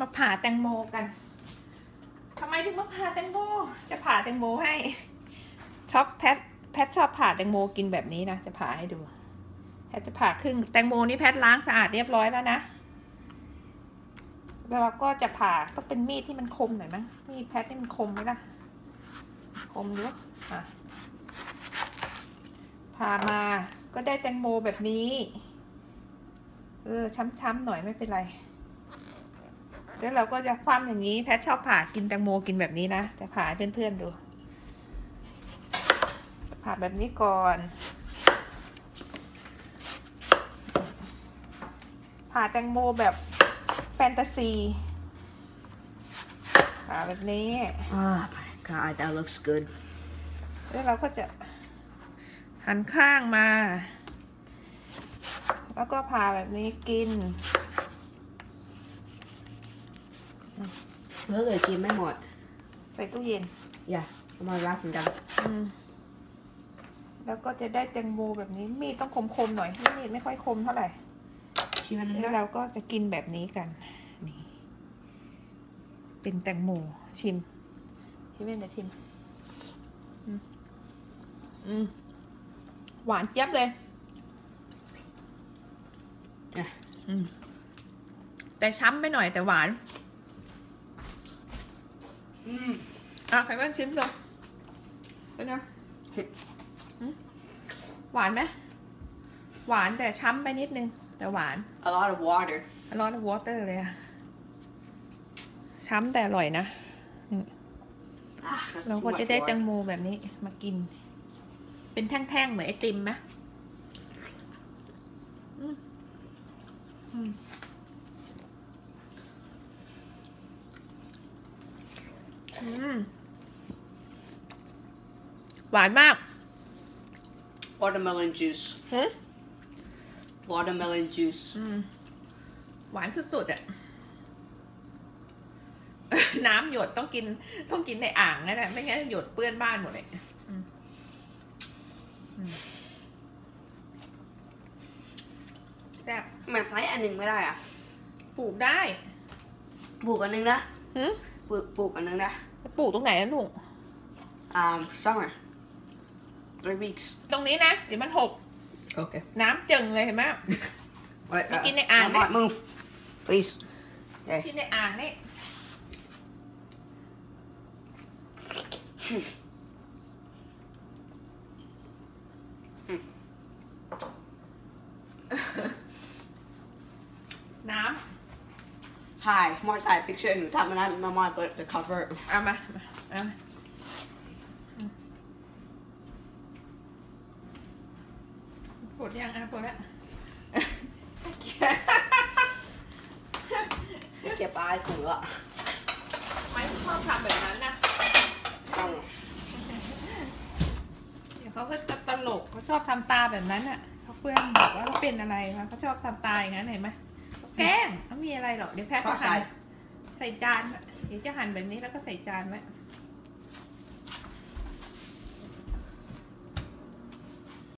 มาผ่าแตงโมกันทำไมถึงมาผ่าแตงโม จะผ่าแตงโมให้ชอบแพทแพทชอบผ่าแตงโมกินแบบนี้นะ จะผ่าให้ดู แพทจะผ่าครึ่งแตงโมนี่แพทล้างสะอาดเรียบร้อยแล้วนะ แล้วเราก็จะผ่าต้องเป็นมีดที่มันคมหน่อยมั้งมีดแพทนี่มันคมไหมล่ะ คมดูอะผ่ามาก็ได้แตงโมแบบนี้ เออช้ำๆหน่อยไม่เป็นไร แล้วเราก็จะคว่ำอย่างนี้ แพทชอบผ่ากินแตงโมกินแบบนี้นะ จะผ่าให้เพื่อนๆดู ผ่าแบบนี้ก่อน ผ่าแตงโมแบบแฟนตาซี ผ่าแบบนี้ Oh my god, that looks good. แล้วเราก็จะหันข้างมา แล้วก็ผ่าแบบนี้กิน เพื่อเลยกินไม่หมด ใส่ตู้เย็น อย่าเอามารักเหมือนกันอืมแล้วก็จะได้แตงโมแบบนี้ มีดต้องคมๆหน่อยมีดไม่ค่อยคมเท่าไหร่ชิมอันนึงแล้วนะเราก็จะกินแบบนี้กัน นี่ เป็นแตงโมชิม พี่เว้นจะชิม อืมอืมหวานเจี๊ยบเลย อะ อืมแต่ช้ำไปหน่อยแต่หวาน อืมอะใครบ้างชิมดูเป็นไงอืมหวานไหมหวานแต่ช้ำไปนิดนึง แต่หวาน a lot of water ร้อนวอเตอร์เลยอะช้ำแต่อร่อยนะ ah that's เรา too ก็ much จะได้ water แตงโมแบบนี้มากิน เป็นแท่งๆ เหมือนไอติมไหมอืมอืมอืม หวานมาก watermelon juice หึ watermelon juice อืมหวานสุดๆอะน้ำหยดต้องกินต้องกินในอ่างนั่นแหละไม่งั้นหยดเปื้อนบ้านหมดเลยอืมอืมแซ่บทำไมไพลอันหนึ่งไม่ได้อะ ปลูกได้ ปลูกอันหนึงนะหึปลูกปลูกอันหนึงนะจะ ปลูกตรงไหนนะลุง um summer three weeks ตรงนี้นะเดี๋ยวมันหก okay น้ำเจิงเลยเห็นไหม Wait, Đi kinh này à, Mom, đấy. Mom, move please okay ที่ในอ่างนี่ น้ถ่ายมอถ่าย picture หนูทำมันนั้นมามอเปิด the cover ำเอามามาเอามาปวดยังอะปวดแล้วเก็บปลายถูอะไม่ชอบทำแบบนั้นนะต้องเดี๋ยวเขาก็จะตลกเขาชอบทำตาแบบนั้นอะเขาเพื่อนบอกว่าเขาเป็นอะไรคะเขาชอบทำตาอย่างนั้นเห็นไหมเขา แกล้งเขามีอะไรหรอกเดี๋ยวแพทย์ข้อเขาใส่หั่นใส่จานไว้เดี๋ยวจะหั่นแบบนี้แล้วก็ใส่จานไว้อ